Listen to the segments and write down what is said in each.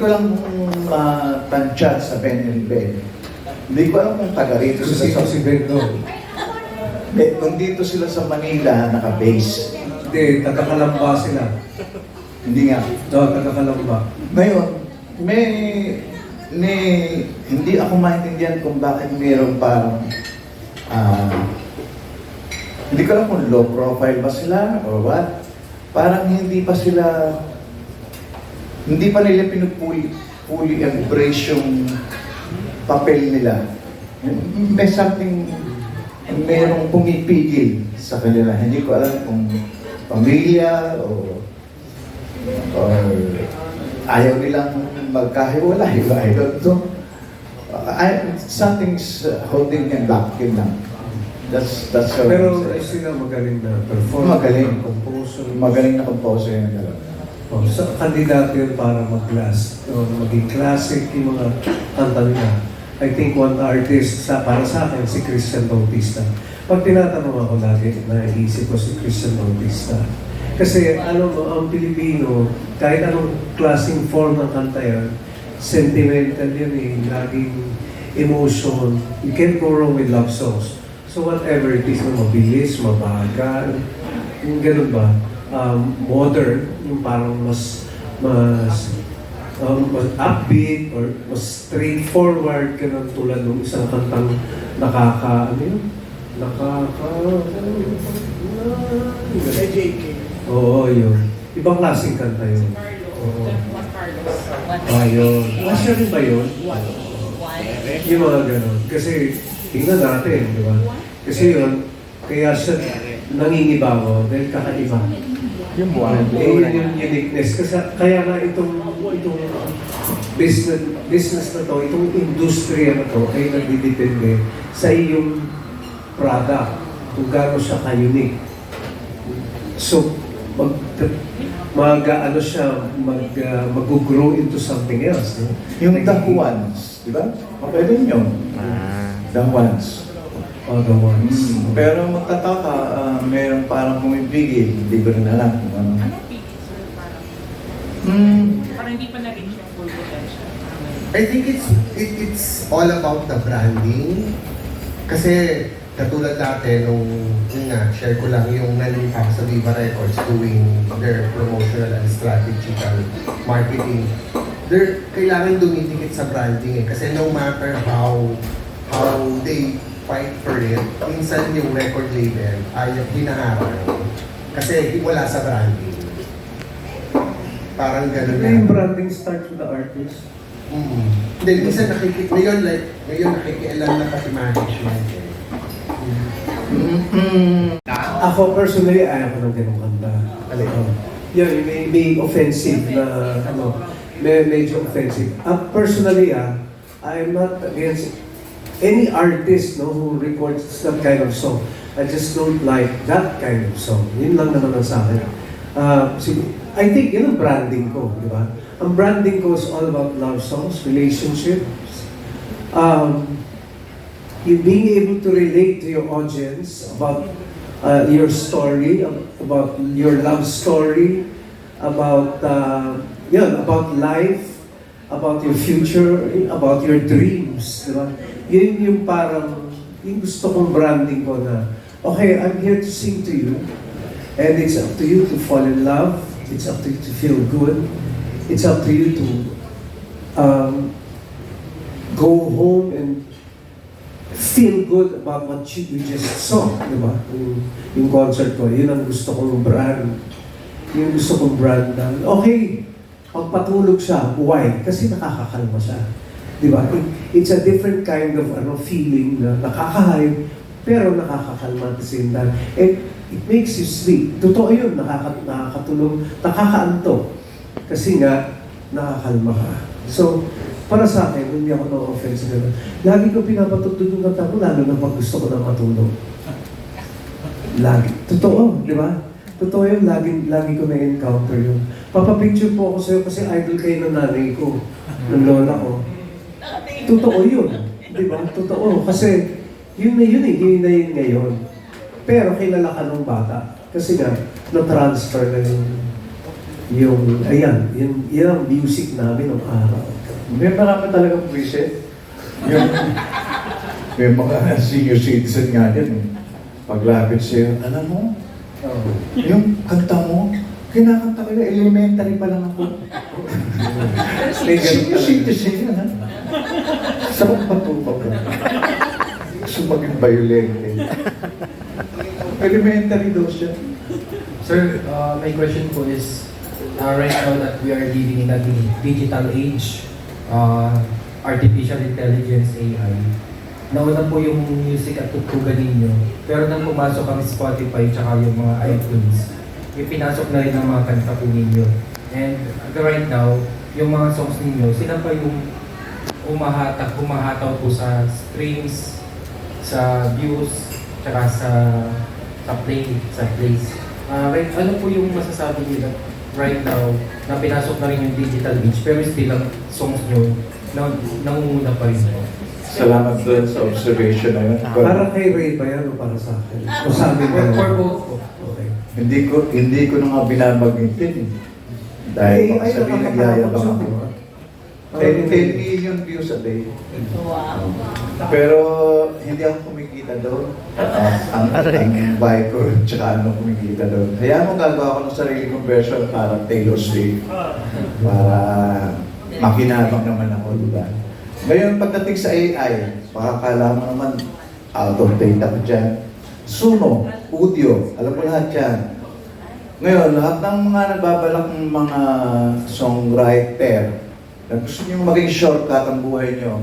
ko lang matansya sa Benilbe. Hindi ko alam kung taga rito sila sa... si Bendo? Hindi, kung dito sila sa Manila, naka-base. Hindi, taga-Kalamba sila. Hindi nga. No, taga-Kalamba. Ngayon, may... Ni, hindi ako maintindihan kung bakit mayroon parang... ah, hindi ko alam kung low profile ba sila or what. Parang hindi pa sila... Hindi pa nila pinupuli fully embrace yung papel nila. May something, mayroong pumipigil sa kanila. Hindi ko alam kung pamilya o or ayaw nilang magkahiwalay. I don't know. I, something's holding them back, yun lang. That's, that's Pero sila magaling na performer. Magaling. Composer. Magaling na composer yung dalawa. Oh, so, kandidato yun para mag-class. O, maging classic yung mga kanta nila. I think one artist sa para sa akin si Christian Bautista. Pag tinatanong ako lagi, naisip ko si Christian Bautista. Kasi ano mo, ang Pilipino, kahit anong klaseng form ng kanta yan, sentimental yun eh, laging emotion. You can't go wrong with love songs. So whatever it is, na mabilis, mabagal, ganun ba, um, modern, yung parang mas, mas, um, mas upbeat or mas straightforward, ganun tulad ng isang kantang nakaka, ano yun? Nakaka, Sa JK. Oo, yun. Ibang klaseng kanta yun. Oo. Juan Carlos. Ah, yun. Ah, siya rin ba yun? Juan. Yung mga ganun. Kasi, tingnan natin, di ba? Kasi yun, kaya siya nangingibago dahil kakaiba. Yung buwan. Eh, yun yung uniqueness. Kasi kaya nga itong, itong business, business na to, itong industriya na to, ay nagdidepende sa iyong product. Kung gaano siya ka-unique. So, mag, mag ano siya, mag, uh, mag-grow into something else. No? Yung The Ones, di ba? Okay din yun. The Ones. The ones. Mm, pero magtataka, ah, mayroong parang pumipigil. Hindi ko rin alam kung ano. Ano pick, sir? Parang, Hmm. parang hindi pa na-reach yung full potential. I think it's it, it's all about the branding. Kasi katulad dati nung yun nga, share ko lang yung naling ako sa Viva Records doing their promotional and strategical marketing. They're kailangan dumidikit sa branding eh. Kasi no matter how how they fight for it, minsan yung record label ayaw hinaharang. Kasi wala sa branding. Parang ganun Kaya yung branding starts with the artist. Mm. Hindi, minsan nakikita, ngayon like, ngayon nakikialam na pati management eh. Mm-mm. Ako personally, ayaw ko ng ganong kanta. Oh. Yun, may, may offensive na, ano, may, medyo offensive. Uh, personally, ah, I'm not against any artist no, who records that kind of song. I just don't like that kind of song. Yun lang naman ang sa akin. Uh, I think yun ang branding ko, di ba? Ang branding ko is all about love songs, relationships, um, you being able to relate to your audience about uh, your story, about your love story, about uh, yun, about life, about your future, about your dreams, di ba? Yun yung parang, yung gusto kong branding ko na, okay, I'm here to sing to you, and it's up to you to fall in love, it's up to you to feel good, it's up to you to um, go home and feel good about what you, you just saw, di ba? Yung, yung concert ko, yun ang gusto kong brand. Yung gusto kong brand na, okay, pagpatulog siya, why? Kasi nakakakalma siya. Di ba? It- it's a different kind of ano feeling na nakaka-hype, pero nakakakalma at the same time. And it makes you sleep. Totoo yun, nakaka, nakakatulog, nakakaanto. Kasi nga, nakakalma ka. So, para sa akin, hindi ako na-offense na Lagi ko pinapatugtog yung kanta ko, lalo na pag gusto ko na matulog. Lagi. Totoo, di ba? Totoo yun, lagi, lagi ko na-encounter yun. Papapicture po ako sa'yo kasi idol kayo ng nanay ko, ng lola ko. Totoo yun. Di ba? Totoo. Kasi yun na yun eh, yun na yun ngayon. Pero kilala ka nung bata. Kasi nga, na-transfer na yung Yung, ayan, yun, yun ang music namin ng araw. May marami talagang preset. Yung, may mga senior citizen nga din. eh. Paglapit sa'yo, alam mo, Oh. yung kanta mo, kinakanta ko na elementary pa lang ako. May ganun talaga. citizen yan, ha? Saan patupag ka? Gusto maging violente. Elementary daw siya. Sir, uh, my question po is, uh, right now that we are living in a di- digital age, uh, artificial intelligence, AI, nauna po yung music at tutugan ninyo, pero nang pumasok ang Spotify tsaka yung mga iTunes, yung pinasok na rin ang mga kanta po ninyo. And uh, right now, yung mga songs ninyo, sila pa yung umahatak, humahataw po sa streams, sa views, tsaka sa sa play, sa plays. Ah, right, ano po yung masasabi niyo na right now na pinasok na rin yung digital age pero still ang songs nyo na, nangunguna pa rin po? Salamat doon sa observation na yun. Para kay Ray ba yan o para sa akin? O sa amin ba yun? for both. Okay. Hindi ko hindi ko na nga binabanggitin eh. Dahil baka sabihin nagyayabang ako. 10, 10 million views a day. Pero hindi ako kumikita doon. Ah, ang, ang buy ko, tsaka ano kumikita doon. Kaya mo gagawa ko ng sarili kong version para Taylor Swift. Para makinabang naman ako, di ba? Ngayon, pagdating sa AI, makakala mo naman out of date ako dyan. Suno, audio, alam mo lahat yan. Ngayon, lahat ng mga nagbabalak ng mga songwriter, na gusto nyo maging shortcut ang buhay nyo,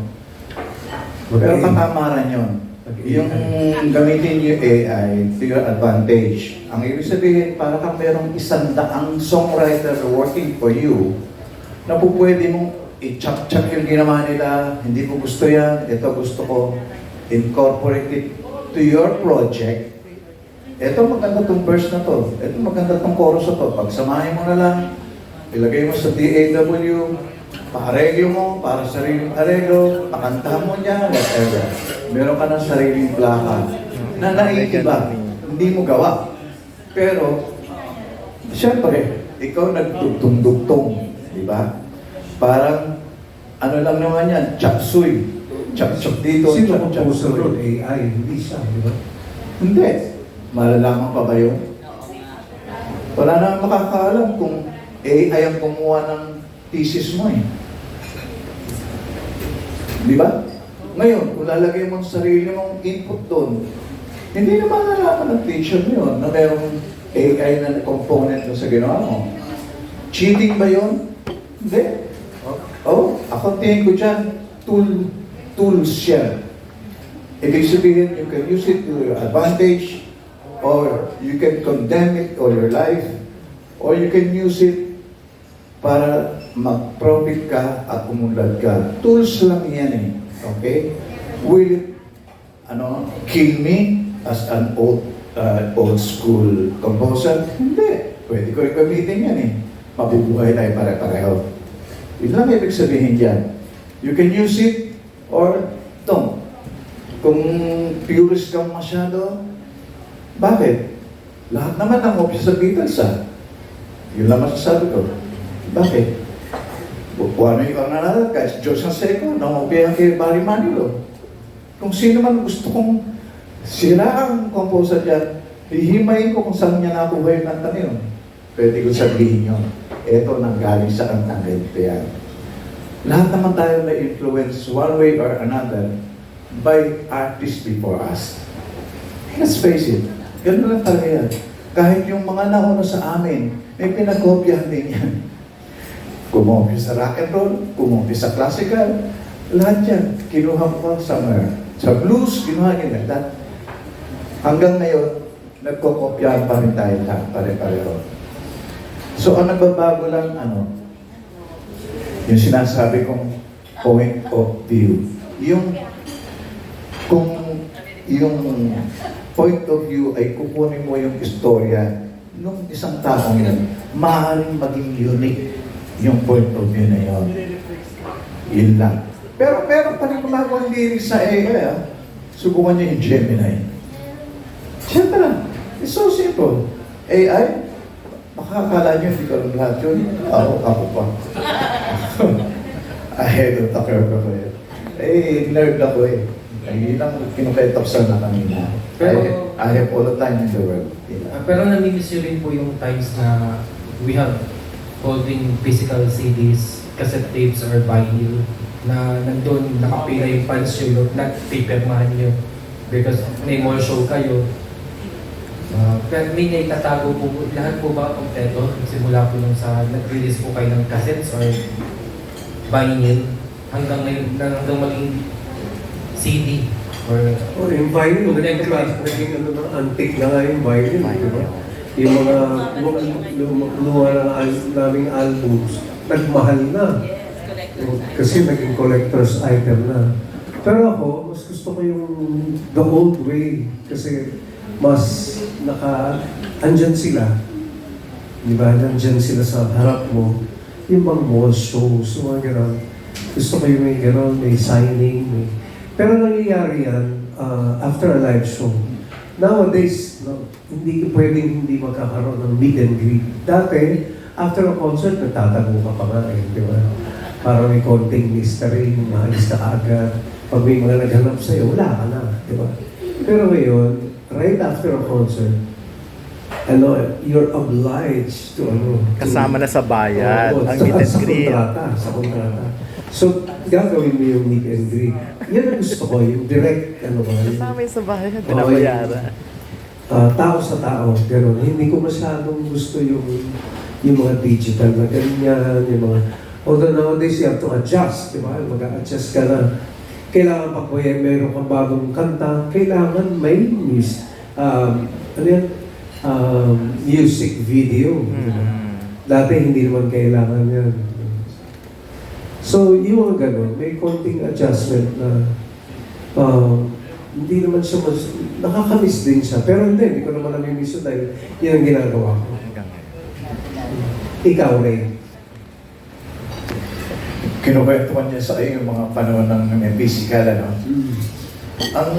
pero katamaran yun. Yung gamitin yung AI to your advantage. Ang ibig sabihin, para kang merong isang daang songwriter working for you, na po pwede mong i-chop-chop yung ginawa nila, hindi ko gusto yan, ito gusto ko, incorporate it to your project. Ito maganda tong verse na to, ito maganda tong chorus na to, pagsamahin mo na lang, ilagay mo sa DAW, pa-areglo mo, para sa sariling areglo, pakantahan mo niya, whatever. Meron ka ng sariling plaka na naiiba, hindi mo gawa. Pero, siyempre, ikaw nagtugtong-dugtong, di ba? Parang, ano lang naman yan, chop suey. Chop-chop dito, Sino ang chop-chop composer suey. ron? AI, hindi siya, di ba? Hindi. Malalaman pa ba yun? Wala na makakaalam kung AI ang kumuha ng thesis mo eh. Di ba? Ngayon, kung lalagay mo ang sarili mong input doon, hindi naman nalaman ng teacher mo yun na mayroong AI na component sa ginawa mo. Cheating ba yun? Hindi. Oh, ako tingin ko dyan, tool, tools siya. Ibig sabihin, you can use it to your advantage, or you can condemn it all your life, or you can use it para mag-profit ka at umunlad ka. Tools lang yan eh. Okay? Will it ano, kill me as an old uh, old school composer? Hindi. Pwede ko gamitin yan eh. Mabubuhay tayo pare-pareho. Yun lang ibig sabihin dyan. You can use it or don't. Kung purist kang masyado, bakit? Lahat naman ng option sa Beatles ah. Yun lang masasabi ko. Bakit? Bu- Kung ano yung nanalo, kahit Diyos ang Seco, nangopihan kay Barry Manilow. Kung sino man gusto kong sira ang composer dyan, hihimayin ko kung saan niya nakuha yung kanta yun. Pwede ko sabihin yun. Ito nang galing sa kantang ganito yan. Lahat naman tayo na influence one way or another by artists before us. Let's face it, ganun lang talaga yan. Kahit yung mga nauna sa amin, may pinagkopyahan din yan. Kumopya sa rock and roll, kumopya sa classical, lahat yan, kinuha ko somewhere. Sa blues, kinuha nila. That, hanggang ngayon, nagkokopyahan pa rin tayo lahat, pare-pareho. So, ang nagbabago lang, ano, yung sinasabi kong point of view. Yung, kung yung point of view ay kukunin mo yung istorya nung isang taong yun, maaaring maging unique yung point of view na yun. Yun lang. Pero meron pa rin gumagawa lyrics sa AI, ah. Subukan niyo yung Gemini. Siyempre lang. It's so simple. AI, Makakala nyo, hindi ko alam lahat yun. Ako, ako pa. Ahead of the curve ako eh. Eh, nerd ako eh. Hindi lang kinuketapsan na kanina. I, Pero- I have all the time in the world. Ah, pero namimiss nyo rin po yung times na we have holding physical CDs, cassette tapes, or vinyl na nandun nakapila yung fans nyo, nagpipirmahan nyo because may mall show kayo. Ah, pero may naitatago po, lahat po ba kompleto? Simula po nung sa nag-release po kayo ng cassettes or vinyl hanggang ngayon, hanggang maging CD or Oh, yung vinyl, naging class, naging ano na, antique na nga yung vinyl, di ba? Yung mga luma na al- naming albums, nagmahal na. Kasi naging collector's item na. Pero ako, mas gusto ko yung the old way. Kasi mas naka, andyan sila. Di ba? Nandyan sila sa harap mo. Yung bang mall shows, yung mga gano'n. Gusto ko yung may gano'n, may signing, may... Pero nangyayari yan uh, after a live show. Nowadays, no, hindi pwedeng hindi magkakaroon ng meet and greet. Dati, after a concert, nagtatago ka pa nga eh, di ba? Para may konting mystery, maalis ka agad. Pag may mga naghanap sa'yo, wala ka na, di ba? Pero ngayon, right after a concert, ano, you're obliged to ano. to- Kasama na sa bayan, Oo, ang sa- meet and sa greet. kontrata, sa kontrata. So, gagawin mo yung meet and greet. Yan ang gusto ko, yung direct, ano ba, Kasama yung sa bayan, Oo, binabayaran. ah, tao sa tao, gano'n. Hindi ko masyadong gusto yung, yung mga digital na ganyan, yung mga, although nowadays you have to adjust, di ba? Mag-a-adjust ka na. Kailangan pa kuya, meron kang bagong kanta, kailangan may mus um, ano yan? Um, music video. Mm. Dati hindi naman kailangan yan. So, yung mga ganun, may konting adjustment na um, hindi naman siya mas, nakakamiss din siya. Pero hindi, hindi ko naman namimiss yun dahil yan ang ginagawa ko. Ikaw, Ray. Kinukwentuhan niya sa iyo yung mga panahon ng ng physical, ano? Ang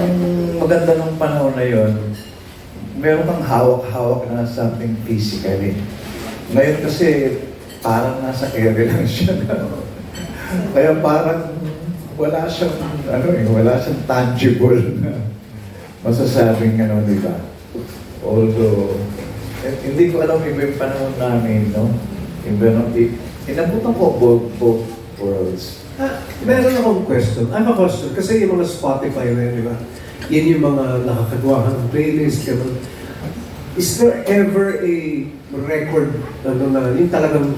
maganda ng panahon na yon, meron kang hawak-hawak na something physically. Ngayon kasi, parang nasa ere lang siya. No? Kaya parang wala siyang, ano eh, wala siyang tangible na masasabing ano, di ba? Although, eh, hindi ko alam iba yung panahon namin, no? Iba nung, inabutan ko both, both worlds. Ah, meron akong question. I have a question. Kasi yung mga Spotify na yun, di ba? Yan yung mga nakakagawa ka ng playlist, gano'n. Is there ever a record, ano na, yung talagang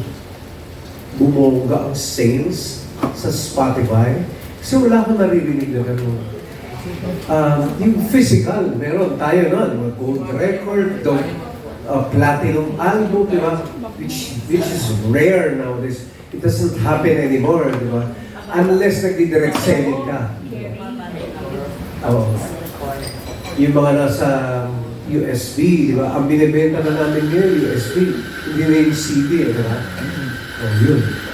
bumongga ang sales sa Spotify? Kasi wala akong naririnig na gano'n. Um, yung physical, meron tayo na, mga gold record, the, uh, platinum album, di ba? Which, which is rare nowadays. It doesn't happen anymore, di ba? Unless nagdi-direct selling ka. Oo. Yung mga nasa USB, di ba? Ang binibenta na namin ngayon, USB. Hindi na yung CD, eh, di ba? Oh, yun.